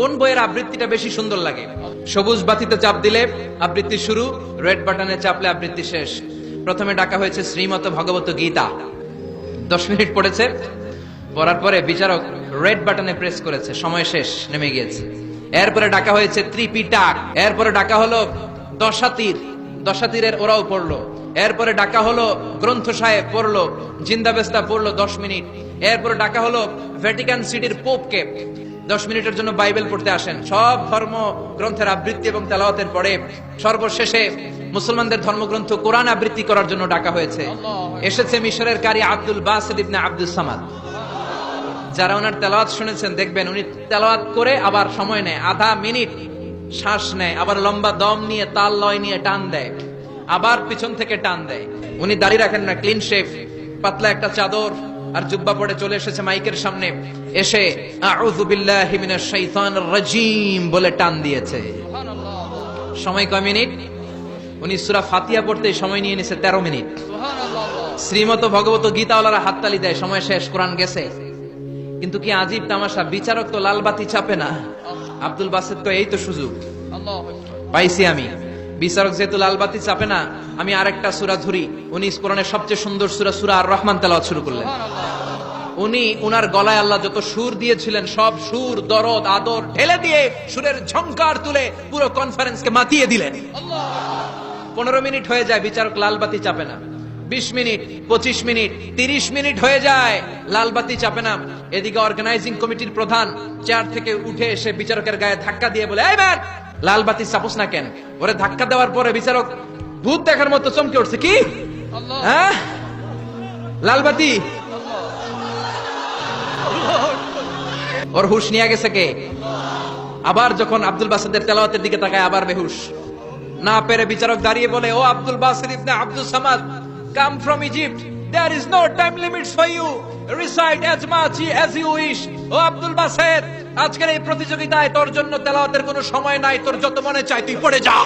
কোন বইয়ের আবৃত্তিটা বেশি সুন্দর লাগে? সবুজ বাতিতে চাপ দিলে আবৃত্তি শুরু, রেড বাটনে চাপলে আবৃত্তি শেষ। প্রথমে ডাকা হয়েছে শ্রীমত ভগবত গীতা। দশ মিনিট পড়েছে, পড়ার পরে বিচারক রেড বাটনে প্রেস করেছে, সময় শেষ, নেমে গিয়েছে। এরপরে ডাকা হয়েছে ত্রিপিটাক, এরপরে ডাকা হলো দশাতীর, দশাতীরের ওরাও পড়ল। এরপরে ডাকা হলো গ্রন্থ সাহেব পড়ল, জিন্দাবেস্তা পড়ল দশ মিনিট। এরপরে ডাকা হলো ভ্যাটিকান সিটির পোপকে। দশ মিনিটের জন্য বাইবেল পড়তে আসেন। সব ধর্ম গ্রন্থের আবৃত্তি এবং তেলাওয়াতের পরে সর্বশেষে মুসলমানদের ধর্মগ্রন্থ কোরআন আবৃত্তি করার জন্য ডাকা হয়েছে। এসেছে মিশরের কারি আব্দুল বাসিদ ইবনে আব্দুল সামাদ। যারা ওনার তেলাওয়াত শুনেছেন দেখবেন, উনি তেলাওয়াত করে আবার সময় নেয়। আধা মিনিট শ্বাস নেয়, আবার লম্বা দম নিয়ে, তাল লয় নিয়ে টান দেয়। আবার পিছন থেকে টান দেয়। উনি দাঁড়িয়ে রাখেন না ক্লিন শেফ পাতলা একটা চাদর আর জুব্বা পড়ে চলে এসেছে মাইকের সামনে। এসে রাজিম বলে টান দিয়েছে। সময় কয় মিনিট? উনি সূরা ফাতিহা পড়তে সময় নিয়ে নিছে 13 মিনিট। শ্রীমত ভগবত গীতাওয়ালারা হাততালি দেয়, সময় শেষ, কোরআন গেছে। কিন্তু কি আজীব তামাশা, বিচারক তো লালবাতি চাপে না। আব্দুল বাসেদ তো এই তো সুযোগ। পাইছি আমি। বিচারক যেহেতু লালবাতি চাপে না আমি আরেকটা সুরা ধরি। উনি কোরআনের সবচেয়ে সুন্দর সুরা সুরা আর রহমান তেলাওয়াত শুরু করলেন। উনি উনার গলায় আল্লাহ যত সুর দিয়েছিলেন সব সুর দরদ আদর ঢেলে দিয়ে সুরের ঝংকার তুলে পুরো কনফারেন্সকে মাতিয়ে দিলেন। পনেরো মিনিট হয়ে যায় বিচারক লালবাতি চাপে না। বিশ মিনিট পঁচিশ মিনিট তিরিশ মিনিট হয়ে যায় লালবাতি চাপে না। এদিকে অর্গানাইজিং কমিটির প্রধান চেয়ার থেকে উঠে এসে বিচারকের গায়ে ধাক্কা দিয়ে বলে এই ম্যান লালবাতি চাপোস না কেন? ওরে ধাক্কা দেওয়ার পরে বিচারক ভূত দেখার মতো চমকে উঠছে। কি? হ্যাঁ? লালবাতি ওর হুশ নিয়ে গেছে কে? আবার যখন আব্দুল বাসাদের তেলাওয়াতের দিকে তাকায় আবার বেহুশ। না পেরে বিচারক দাঁড়িয়ে বলে ও Abdul Basir ibn Abdul Samad come from Egypt there is no time limits for you. Recite as much as you wish. ও আব্দুল বাসের, আজকের এই প্রতিযোগিতায় তোর জন্য তেলাওয়াতের কোনো সময় নাই, তোর যত মনে চাই তুই পড়ে যা